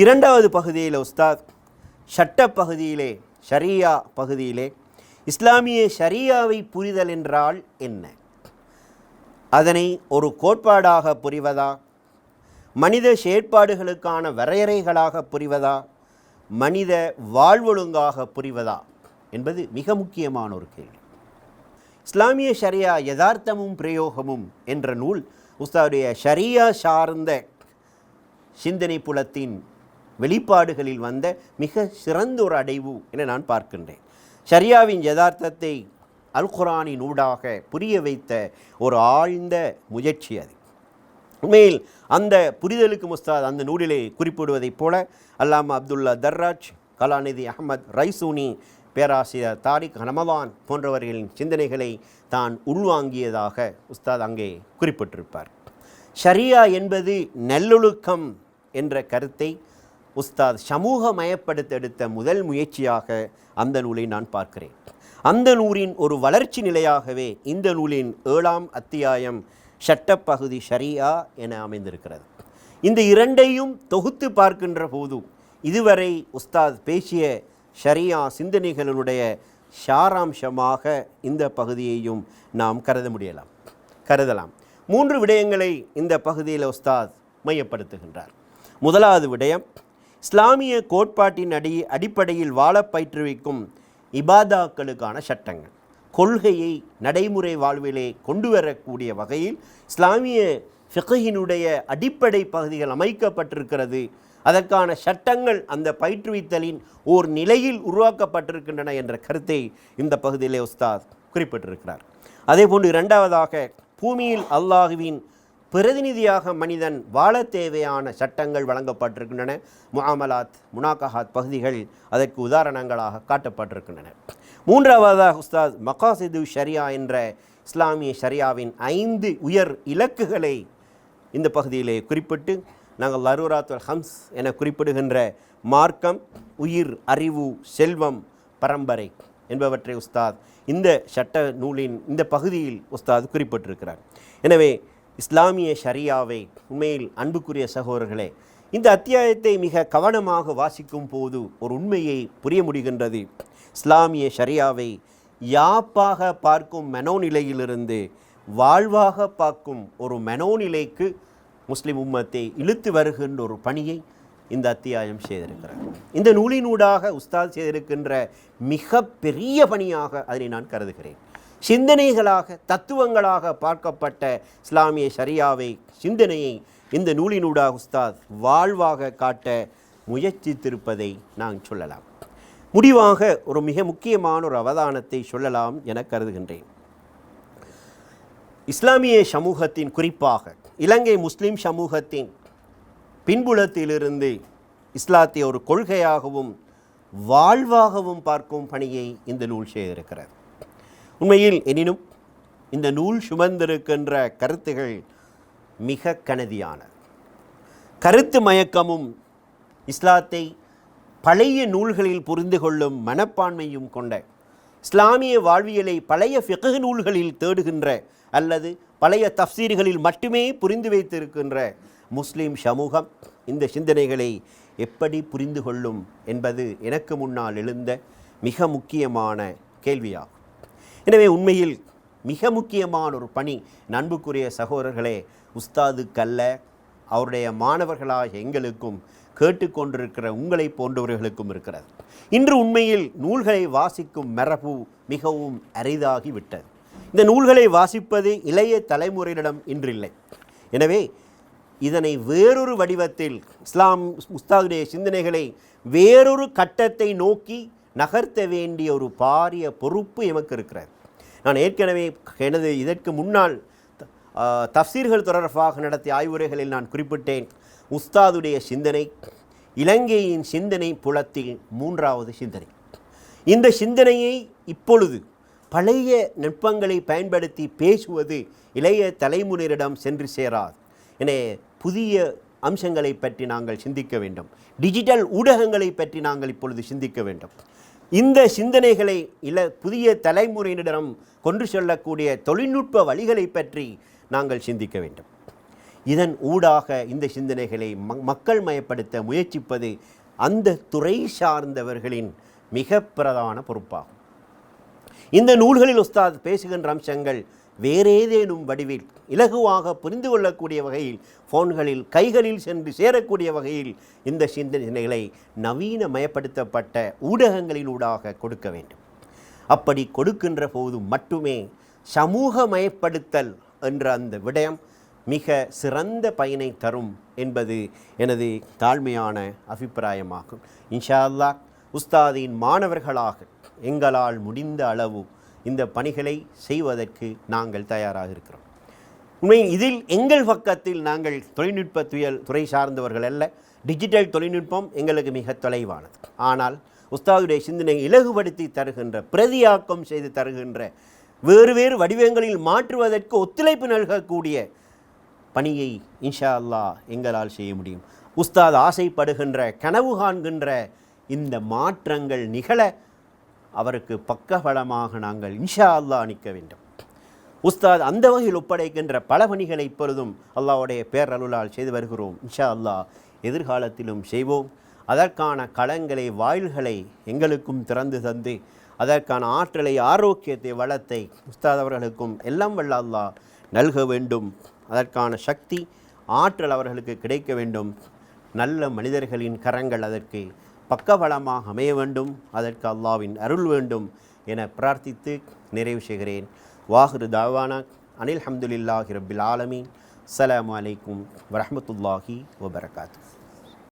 இரண்டாவது பகுதியில் உஸ்தாத் சட்ட பகுதியிலே ஷரியா பகுதியிலே இஸ்லாமிய ஷரியாவை புரிதல் என்றால் என்ன? அதனை ஒரு கோட்பாடாக புரிவதா? மனித செயற்பாடுகளுக்கான வரையறைகளாக புரிவதா? மனித வாழ்வொழுங்காக புரிவதா? என்பது மிக முக்கியமான ஒரு கேள்வி. இஸ்லாமிய ஷரியா யதார்த்தமும் பிரயோகமும் என்ற நூல் உஸ்தாவுடைய ஷரியா சார்ந்த சிந்தனை புலத்தின் வெளிப்பாடுகளில் வந்த மிக சிறந்த ஒரு அடைவு என நான் பார்க்கின்றேன். ஷரியாவின் யதார்த்தத்தை அல் குரானின் ஊடாக புரிய வைத்த ஒரு ஆழ்ந்த முயற்சி அது. உண்மையில் அந்த புரிதலுக்கு முஸ்தாத் அந்த நூலிலே குறிப்பிடுவதைப் போல அல்லாமா அப்துல்லா தர்ராஜ் கலாநிதி அகமது ரைசூனி பேராசிரியர் தாரிக் ரமலான் போன்றவர்களின் சிந்தனைகளை தான் உள்வாங்கியதாக உஸ்தாத் அங்கே குறிப்பிட்டிருப்பார். ஷரியா என்பது நல்லொழுக்கம் என்ற கருத்தை உஸ்தாத் சமூகமயப்படுத்த எடுத்த முதல் முயற்சியாக அந்த நூலை நான் பார்க்கிறேன். அந்த நூலின் ஒரு வளர்ச்சி நிலையாகவே இந்த நூலின் ஏழாம் அத்தியாயம் சட்டப்பகுதி ஷரியா என அமைந்திருக்கிறது. இந்த இரண்டையும் தொகுத்து பார்க்கின்ற போது இதுவரை உஸ்தாத் பேசிய ஷரியா சிந்தனைகளினுடைய சாராம்சமாக இந்த பகுதியையும் நாம் கருத முடியலாம். கருதலாம். மூன்று விடயங்களை இந்த பகுதியில் உஸ்தாத் மையப்படுத்துகின்றார். முதலாவது விடயம் இஸ்லாமிய கோட்பாட்டின் அடி அடிப்படையில் வாழ பயிற்றுவிக்கும் இபாதாக்களுக்கான சட்டங்கள். கொள்கையை நடைமுறை வாழ்விலே கொண்டு வரக்கூடிய வகையில் இஸ்லாமிய ஃபிகையினுடைய அடிப்படை பகுதிகள் அமைக்கப்பட்டிருக்கிறது. அதற்கான சட்டங்கள் அந்த பயிற்றுவித்தலின் ஓர் நிலையில் உருவாக்கப்பட்டிருக்கின்றன என்ற கருத்தை இந்த பகுதியிலே உஸ்தாத் குறிப்பிட்டிருக்கிறார். அதேபோன்று இரண்டாவதாக பூமியில் அல்லாஹுவின் பிரதிநிதியாக மனிதன் வாழ தேவையான சட்டங்கள் வழங்கப்பட்டிருக்கின்றன. முகாமலாத் முனாகஹாத் பகுதிகள் அதற்கு உதாரணங்களாக காட்டப்பட்டிருக்கின்றன. மூன்றாவதாக உஸ்தாத் மகாசிது ஷரியா என்ற இஸ்லாமிய ஷரியாவின் ஐந்து உயர் இலக்குகளை இந்த பகுதியிலே குறிப்பிட்டு நாங்கள் லரூராத்துல் ஹம்ஸ் என குறிப்பிடுகின்ற மார்க்கம் உயிர் அறிவு செல்வம் பரம்பரை என்பவற்றை உஸ்தாத் இந்த சட்ட நூலின் இந்த பகுதியில் உஸ்தாத் குறிப்பிட்டிருக்கிறார். எனவே இஸ்லாமிய ஷரியாவை உண்மையில் அன்புக்குரிய சகோதரர்களே இந்த அத்தியாயத்தை மிக கவனமாக வாசிக்கும் போது ஒரு உண்மையை புரிய முடிகின்றது. இஸ்லாமிய ஷரியாவை யாப்பாக பார்க்கும் மனோநிலையிலிருந்து வாழ்வாக பார்க்கும் ஒரு மனோநிலைக்கு முஸ்லிம் உம்மத்தை இழுத்து வருகின்ற ஒரு பணியை இந்த அத்தியாயம் செய்திருக்கிறார் இந்த நூலினூடாக உஸ்தாத் செய்திருக்கின்ற மிக பெரிய பணியாக அதனை நான் கருதுகிறேன். சிந்தனைகளாக தத்துவங்களாக பார்க்கப்பட்ட இஸ்லாமிய ஷரியாவை சிந்தனையை இந்த நூலினூடாக உஸ்தாத் வாழ்வாக காட்ட முயற்சித்திருப்பதை நான் சொல்லலாம். முடிவாக ஒரு மிக முக்கியமான ஒரு அவதானத்தை சொல்லலாம் என கருதுகின்றேன். இஸ்லாமிய சமூகத்தின் குறிப்பாக இலங்கை முஸ்லிம் சமூகத்தின் பின்புலத்திலிருந்து இஸ்லாத்தை ஒரு கொள்கையாகவும் வாழ்வாகவும் பார்க்கும் பணியை இந்த நூல் செய்திருக்கிறது. உண்மையில் எனினும் இந்த நூல் சுமந்திருக்கின்ற கருத்துகள் மிக கனதியான. கருத்து மயக்கமும் இஸ்லாத்தை பழைய நூல்களில் புரிந்து கொள்ளும் மனப்பான்மையும் கொண்ட இஸ்லாமிய வாழ்வியலை பழைய ஃபிqh நூல்களில் தேடுகின்ற அல்லது பழைய தஃசீர்களில் மட்டுமே புரிந்து வைத்திருக்கின்ற முஸ்லீம் சமூகம் இந்த சிந்தனைகளை எப்படி புரிந்து கொள்ளும் என்பது எனக்கு முன்னால் எழுந்த மிக முக்கியமான கேள்வியாகும். எனவே உண்மையில் மிக முக்கியமான ஒரு பணி நண்புக்குரிய சகோதரர்களே உஸ்தாது கல்ல அவருடைய மாணவர்களாக எங்களுக்கும் கேட்டுக்கொண்டிருக்கிற உங்களை போன்றவர்களுக்கும் இருக்கிறது. இன்று உண்மையில் நூல்களை வாசிக்கும் மரபு மிகவும் அரிதாகி விட்டது இந்த நூல்களை வாசிப்பது இளைய தலைமுறையிடம் இன்றில்லை. எனவே இதனை வேறொரு வடிவத்தில் இஸ்லாம் உஸ்தாதுடைய சிந்தனைகளை வேறொரு கட்டத்தை நோக்கி நகர்த்த வேண்டிய ஒரு பாரிய பொறுப்பு எமக்கு இருக்கிறது. நான் ஏற்கனவே எனது இதற்கு முன்னால் தப்சீர்கள் தஃசீர்கள் தொடர்பாக நடத்திய ஆய்வுரைகளில் நான் குறிப்பிட்டேன். உஸ்தாதுடைய சிந்தனை இலங்கையின் சிந்தனை புலத்தில் மூன்றாவது சிந்தனை. இந்த சிந்தனையை இப்பொழுது பழைய நுட்பங்களை பயன்படுத்தி பேசுவது இளைய தலைமுறையிடம் சென்று சேராது. என புதிய அம்சங்களை பற்றி நாங்கள் சிந்திக்க வேண்டும். டிஜிட்டல் ஊடகங்களை பற்றி நாங்கள் இப்பொழுது சிந்திக்க வேண்டும். இந்த சிந்தனைகளை இல புதிய தலைமுறையினரிடம் கொண்டு செல்லக்கூடிய தொழில்நுட்ப வழிகளை பற்றி நாங்கள் சிந்திக்க வேண்டும். இதன் ஊடாக இந்த சிந்தனைகளை மக்கள் மயப்படுத்த முயற்சிப்பது அந்த துறை சார்ந்தவர்களின் மிக பிரதான பொறுப்பாகும். இந்த நூல்களில் உஸ்தாத் பேசுகின்ற அம்சங்கள் வேறேதேனும் வடிவில் இலகுவாக புரிந்து கொள்ளக்கூடிய வகையில் ஃபோன்களில் கைகளில் சென்று சேரக்கூடிய வகையில் இந்த சிந்தனைகளை நவீனமயப்படுத்தப்பட்ட ஊடகங்களினூடாக கொடுக்க வேண்டும். அப்படி கொடுக்கின்ற போது மட்டுமே சமூகமயப்படுத்தல் என்ற அந்த விடயம் மிக சிறந்த பயனை தரும் என்பது எனது தாழ்மையான அபிப்பிராயமாகும். இன்ஷா அல்லாஹ் உஸ்தாதின் மாணவர்களாக எங்களால் முடிந்த அளவு இந்த பணிகளை செய்வதற்கு நாங்கள் தயாராக இருக்கிறோம். உண்மையில் இதில் எங்கள் பக்கத்தில் நாங்கள் தொழில்நுட்ப துயல் துறை சார்ந்தவர்கள் அல்ல டிஜிட்டல் தொழில்நுட்பம் எங்களுக்கு மிக தொலைவானது. ஆனால் உஸ்தாதுடைய சிந்தனையை இலகுபடுத்தி தருகின்ற பிரதியாக்கம் செய்து தருகின்ற வேறு வேறு வடிவங்களில் மாற்றுவதற்கு ஒத்துழைப்பு நல்கக்கூடிய பணியை இன்ஷா அல்லா எங்களால் செய்ய முடியும். உஸ்தாத் ஆசைப்படுகின்ற கனவு காண்கின்ற இந்த மாற்றங்கள் நிகழ அவருக்கு பக்கபலமாக நாங்கள் இன்ஷா அல்லாஹ் நிற்க வேண்டும். உஸ்தாத் அந்த வகையில் ஒப்படைக்கின்ற பல பணிகளை இப்பொழுதும் அல்லாவுடைய பேரருளால் செய்து வருகிறோம். இன்ஷா அல்லாஹ் எதிர்காலத்திலும் செய்வோம். அதற்கான களங்களை வாயில்களை எங்களுக்கும் திறந்து தந்து அதற்கான ஆற்றலை ஆரோக்கியத்தை வளத்தை உஸ்தாத் அவர்களுக்கும் எல்லாம் வல்ல அல்லாஹ் நல்க வேண்டும். அதற்கான சக்தி ஆற்றல் அவர்களுக்கு கிடைக்க வேண்டும். நல்ல மனிதர்களின் கரங்கள் அதற்கு பக்கபலமாக அமைய வேண்டும் அதற்கு அல்லாவின் அருள் வேண்டும் என பிரார்த்தித்து நிறைவு செய்கிறேன். வாஹிரு தாவானா அனில் ஹம்துலில்லாஹி ரபில் ஆலமீன். அலாம் வரமத்துல்லாஹி வரஹ்மத்துல்லாஹி வபரகாத்து